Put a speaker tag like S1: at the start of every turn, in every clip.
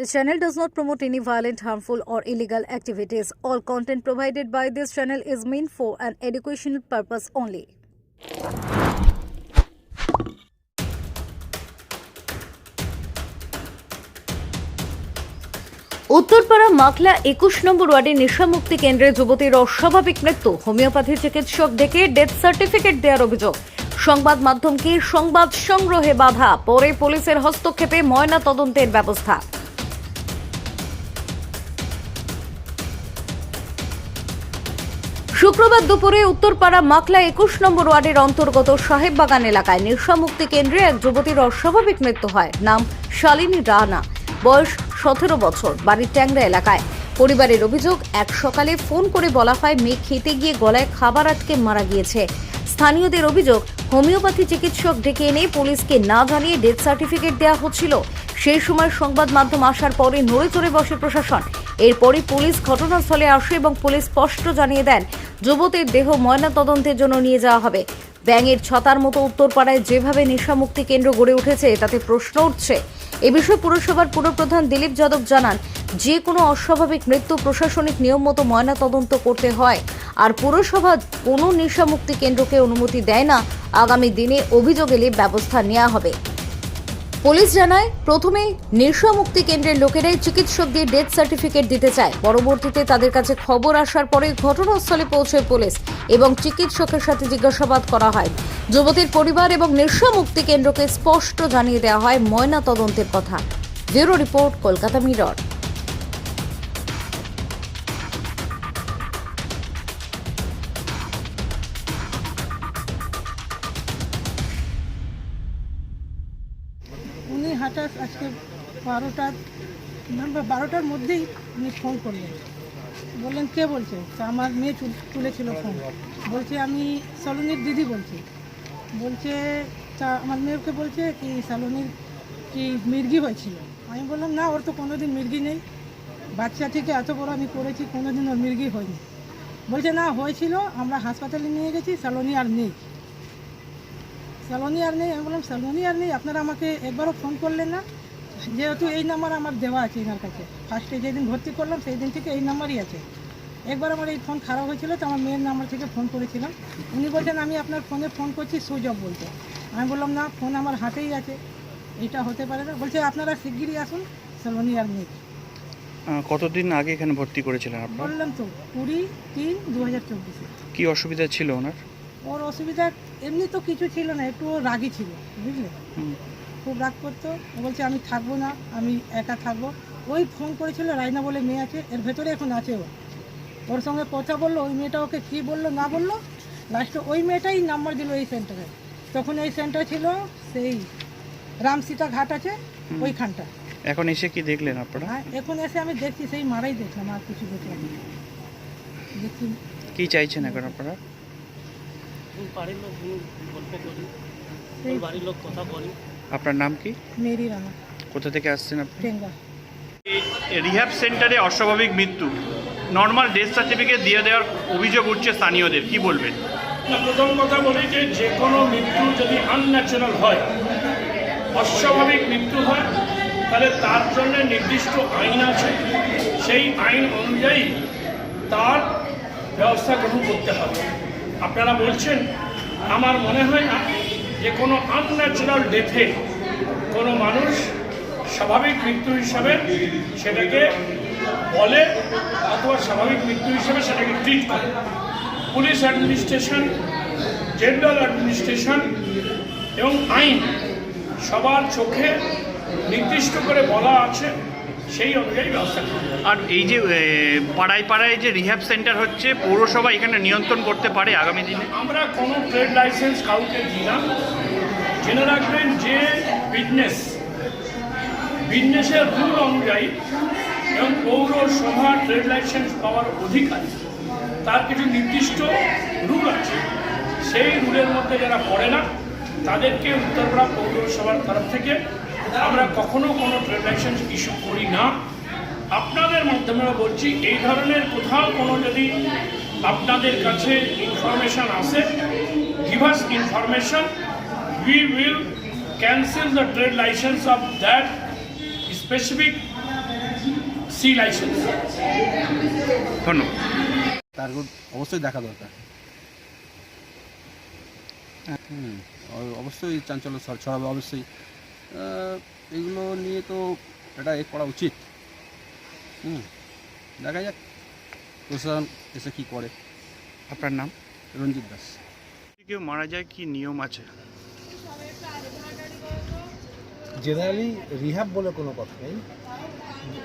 S1: This channel does not promote any violent, harmful, or illegal activities. All content provided by this channel is meant for an educational purpose only. Uttarpara মাকলা একুশ নম্বর ওয়ার্ডে নেশামুক্তি কেন্দ্রে যুবতীর অস্বাভাবিক মৃত্যু homeopathy চিকিৎসক ডেকে death certificate দেওয়ার অভিযোগ সংবাদ মাধ্যমকে সংবাদ সংগ্রহে বাধা পরে পুলিশের হস্তক্ষেপে ময়না তদন্তের ব্যবস্থা শুক্রবার দুপুরে উত্তরপাড়া মাকলা একুশ নম্বর ওয়ার্ডের অন্তর্গত সাহেববাগান এলাকায় নেশামুক্তি কেন্দ্রে এক যুবতীর অস্বাভাবিক মৃত্যু হয়। নাম শালিনী রানা। বয়স সতেরো বছর। বাড়ির ট্যাংরা এলাকায়। পরিবারের অভিযোগ, এক সকালে ফোন করে বলা হয়, মেয়ে খেতে গিয়ে গলায় খাবার আটকে মারা গিয়েছে। স্থানীয়দের অভিযোগ, হোমিওপ্যাথি চিকিৎসক ডেকে এনে পুলিশকে না জানিয়ে ডেথ সার্টিফিকেট দেওয়া হচ্ছিল। সেই সময় সংবাদ মাধ্যম আসার পরে নড়ে চড়ে বসে প্রশাসন। এরপরই পুলিশ ঘটনাস্থলে আসে এবং পুলিশ স্পষ্ট জানিয়ে দেন যুবতীর দেহ ময়নাতদন্তের জন্য নিয়ে যাওয়া হবে। ব্যাঙের ছতার মতো উত্তরপাড়ায় যেভাবে নেশামুক্তি কেন্দ্র গড়ে উঠেছে তাতে প্রশ্ন উঠছে। এ বিষয়ে পুরসভার পুরপ্রধান দিলীপ যাদব জানান, যে কোনো অস্বাভাবিক মৃত্যু প্রশাসনিক নিয়ম মতো ময়নাতদন্ত করতে হয়। আর পুরসভা কোনো নেশামুক্তি কেন্দ্রকে অনুমতি দেয় না, আগামী দিনে অভিযোগ এলে ব্যবস্থা নেওয়া হবে। পুলিশ জানায় প্রথমে নেশামুক্তি কেন্দ্রের লোকেরাই চিকিৎসকদের ডেথ সার্টিফিকেট দিতে চায়। পরবর্তীতে তাদের কাছে খবর আসার পরে ঘটনাস্থলে পৌঁছয় পুলিশ এবং চিকিৎসকের সাথে জিজ্ঞাসাবাদ করা হয়। যুবতীর পরিবার এবং নেশামুক্তি কেন্দ্রকে স্পষ্ট জানিয়ে দেওয়া হয় ময়না তদন্তের কথা। Bureau report, Kolkata Mirror.
S2: উনি আজকে বারোটার নম্বর বারোটার মধ্যেই উনি ফোন করলেন। বললেন, কে বলছে? তা আমার মেয়ে তুল- তুলেছিল ফোন বলছে, আমি সলোনির দিদি বলছি। বলছে, তা আমার মেয়েকে বলছে কি সলোনির কি মির্গি হয়েছিল? আমি বললাম, না, ওর তো কোনো দিন মির্গি নেই। বাচ্চা থেকে এত বড় আমি করেছি কোনো দিন ওর মির্গি হয়নি। বলছে, না, হয়েছিল। আমরা হাসপাতালে নিয়ে গেছি, সলোনি আর নেই। স্যালোনি আর নেই আমি বললাম স্যালোনি আর নেই আপনারা আমাকে একবারও ফোন করলেন না। যেহেতু এই নাম্বার আমার দেওয়া আছে এনার কাছে। ফার্স্টে যেদিন ভর্তি করলাম সেই দিন থেকে এই নাম্বারই আছে। একবার আমার এই ফোন খারাপ হয়েছিল তো আমার মেয়ের নাম্বার থেকে ফোন করেছিলাম। উনি বলছেন আমি আপনার ফোনে ফোন করছি সুইচ অফ বলতে। আমি বললাম না ফোন আমার হাতেই আছে। এটা হতে পারে না। বলছে আপনারা শিগগিরই আসুন স্যালোনি আর নেই।
S3: কতদিন আগে এখানে ভর্তি করেছিলেন আপনার?
S2: বললাম তো কুড়ি তিন দু হাজার চব্বিশে।
S3: কি অসুবিধা ছিল ওনার?
S2: ওর অসুবিধা এমনি তো কিছু ছিল না একটু ও রাগী ছিল বুঝলে? খুব রাগ করতো ও বলছে আমি থাকব না আমি একা থাকব। ওই ফোন করেছিল রাইনা বলে মেয়ে আছে এর ভেতরে এখন আছে ও। ওর সঙ্গে কথা বলল ওই মেয়েটা ওকে কী বলল না বলল লাস্টে ওই মেয়েটাই নাম্বার দিল এই সেন্টারে তখন এই সেন্টার ছিল সেই রামসীতা ঘাট আছে ওইখানটা।
S3: এখন এসে কি দেখলেন আপনারা?
S2: আর এখন এসে আমি দেখছি সেই মারাই দেখলাম আর কিছু দেখলাম। দেখছি
S3: কি চাইছেন এখন আপনারা?
S4: বাড়ির লোক গল্প করি বাড়ির লোক কথা বলি
S3: আপনার নাম কি?
S2: মেরি রানা।
S3: কোথা থেকে আসছেন আপনি?
S5: রিহ্যাব সেন্টারে অস্বাভাবিক মৃত্যু। নর্মাল ডেথ সার্টিফিকেট দিয়ে দেওয়ার অভিযোগ উঠছে স্থানীয়দের। কি বলবেন?
S6: প্রথম কথা বলি যে যে কোনো মৃত্যু যদি আনন্যাচারাল হয় অস্বাভাবিক মৃত্যু হয় তাহলে তার জন্য নির্দিষ্ট আইন আছে। সেই আইন অনুযায়ী তার ব্যবস্থা গ্রহণ করতে হবে। আপনারা বলছেন, আমার মনে হয় না যে কোনো আনন্যাচারাল ডেথে কোনো মানুষ স্বাভাবিক মৃত্যু হিসাবে সেটাকে বলে অথবা স্বাভাবিক মৃত্যু হিসাবে সেটাকে ট্রিট করে। পুলিশ অ্যাডমিনিস্ট্রেশন জেনারেল অ্যাডমিনিস্ট্রেশন এবং আইন সবার চোখে নির্দিষ্ট করে বলা আছে। সেই অনুযায়ী ব্যবস্থা
S5: আর এই যে পাড়ায় পাড়ায় যে রিহ্যাব সেন্টার হচ্ছে, পৌরসভা এখানে নিয়ন্ত্রণ করতে পারে আগামী দিনে?
S6: আমরা কোনো ট্রেড লাইসেন্স কাউকে দিই না। জেনে রাখবেন যে বিজনেস বিজনেসের রুল অনুযায়ী এবং পৌরসভা ট্রেড লাইসেন্স পাওয়ার অধিকার, তার কিছু নির্দিষ্ট রুল আছে। সেই রুলের মধ্যে যারা পড়ে না, তাদেরকে উত্তরপাড়া পৌরসভার তরফ থেকে আমরা কখনো কোনো ট্রেড লাইসেন্স ইস্যু করি না। আপনাদের মাধ্যমে বলছি এই ধরনের কোথাও কোনো যদি আপনাদের কাছে ইনফরমেশন আসে us information we will cancel the trade license of that specific C license
S5: ধন্যবাদ।
S7: তার অবশ্যই দেখা দরকার। হুম অবশ্যই চাঞ্চল্য ছড়াবে অবশ্যই। এগুলো নিয়ে তো এটা এ করা উচিত। হুম দেখা যাক প্রশাসন এসে কী করে।
S3: আপনার নাম?
S7: রঞ্জিত দাস।
S3: কেউ মারা যায় কি নিয়ম আছে?
S8: জেনারেলি রিহ্যাব বলে কোনো কথা নেই।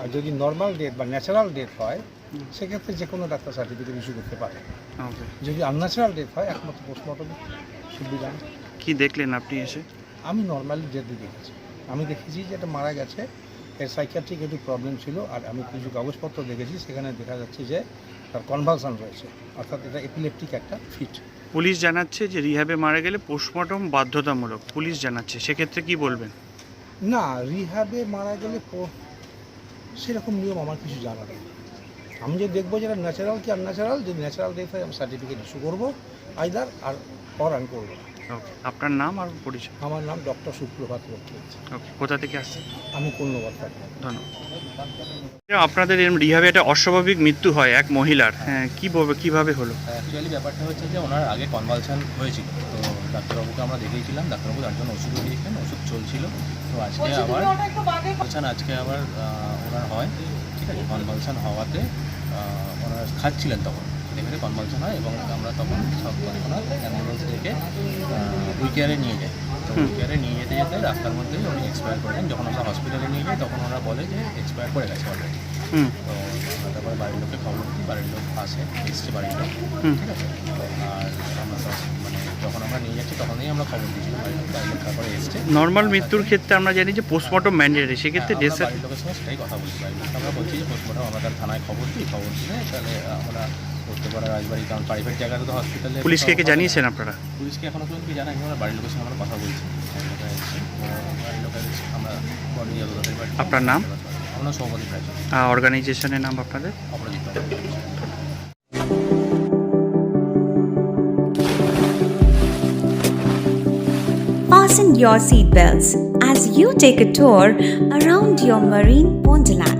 S8: আর যদি নর্মাল ডেথ বা ন্যাচারাল ডেথ হয় সেক্ষেত্রে যে কোনো ডাক্তার সার্টিফিকেট ইস্যু করতে পারে। যদি আনন্যাচারাল ডেথ হয় একমাত্র পোস্টমর্টম সুবিধা।
S3: কি দেখলেন আপনি এসে?
S8: আমি নর্মালি ডেথ দেখেছি। আমি দেখেছি যে এটা মারা গেছে এর সাইকিয়াট্রিক একটু প্রবলেম ছিল আর আমি কিছু কাগজপত্র দেখেছি সেখানে দেখা যাচ্ছে যে তার কনভালশন রয়েছে অর্থাৎ এটা এপিলেপটিক একটা ফিট
S3: পুলিশ জানাচ্ছে যে রিহ্যাবে মারা গেলে পোস্টমর্টম বাধ্যতামূলক পুলিশ জানাচ্ছে সেক্ষেত্রে কি বলবেন?
S8: না রিহ্যাবে মারা গেলে সেরকম নিয়ম আমার কিছু জানা নেই। আমি যে দেখব যেটা ন্যাচারাল কি আনন্যাচারাল যদি ন্যাচারাল হয় আমি সার্টিফিকেট ইস্যু করব আইদার আর পর আমি করব না।
S3: ওকে আপনার নাম আর পরিচয়?
S8: আমার নাম ডক্টর সুপ্রভাত
S3: ওকে কোথা থেকে আসছেন?
S8: আমি কন্যবাদ
S3: ধন্যবাদ। আপনাদের এরম রিহাবে একটা অস্বাভাবিক মৃত্যু হয় এক মহিলার। হ্যাঁ কীভাবে কীভাবে হলো?
S9: অ্যাকচুয়ালি ব্যাপারটা হচ্ছে যে ওনার আগে কনভালশন হয়েছিল। তো ডাক্তারবাবুকে আমরা দেখিয়েছিলাম ডাক্তারবাবু তার জন্য ওষুধও দিয়েছিলেন ওষুধ চলছিল। তো আজকে আবার বলছেন আজকে আবার ওনার হয় ঠিক আছে? কনভালশন হওয়াতে ওনার খাচ্ছিলেন তখন। এবারে কনভালশন হয় এবং আমরা তখন সব তৎক্ষণাৎ থেকে উইকেয়ারে নিয়ে যাই তো নিয়ে যেতে যেতে রাস্তার মধ্যেই উনি এক্সপায়ার করেন যখন আমরা হসপিটালে নিয়ে যাই তখন ওরা বলে যে এক্সপায়ার করে গেছে অলরেডি তো তারপরে বাড়ির লোককে খবর দিই বাড়ির লোক আসে এসছে বাড়ির লোক। ঠিক আছে? আর আমরা মানে যখন আমরা নিয়ে যাচ্ছি তখনই আমরা খবর দিয়েছিলাম বাড়ির লোক বাড়ির লোক তারপরে এসছে।
S3: নর্মাল মৃত্যুর ক্ষেত্রে আমরা জানি যে পোস্টমর্টম ম্যান্ডেটারি সেক্ষেত্রে
S9: হ্যাঁ,
S3: ডেথ
S9: বাড়ির লোকের সঙ্গে সেটাই কথা বলছি বাড়ির লোককে আমরা বলছি যে পোস্টমর্টম আমরা তার থানায় খবর দিই খবর দিলে তাহলে আমরা করতে পারা রাজবাড়ি কারণ প্রাইভেট জায়গাতে তো হসপিটালে
S3: পুলিশকে কি জানিয়েছেন আপনারা?
S9: পুলিশকে এখনও পর্যন্ত কি জানাই আমরা বাড়ির লোকের সঙ্গে আমরা কথা বলছি। বাড়ির লোকেরা আমরা বডি
S3: আপনার নাম?
S9: সৌমদী রায়।
S3: অর্গানাইজেশনের নাম আপনাদের?
S9: অপরাজিত
S10: Fasten your seatbelts as you take a tour around your marine wonderland.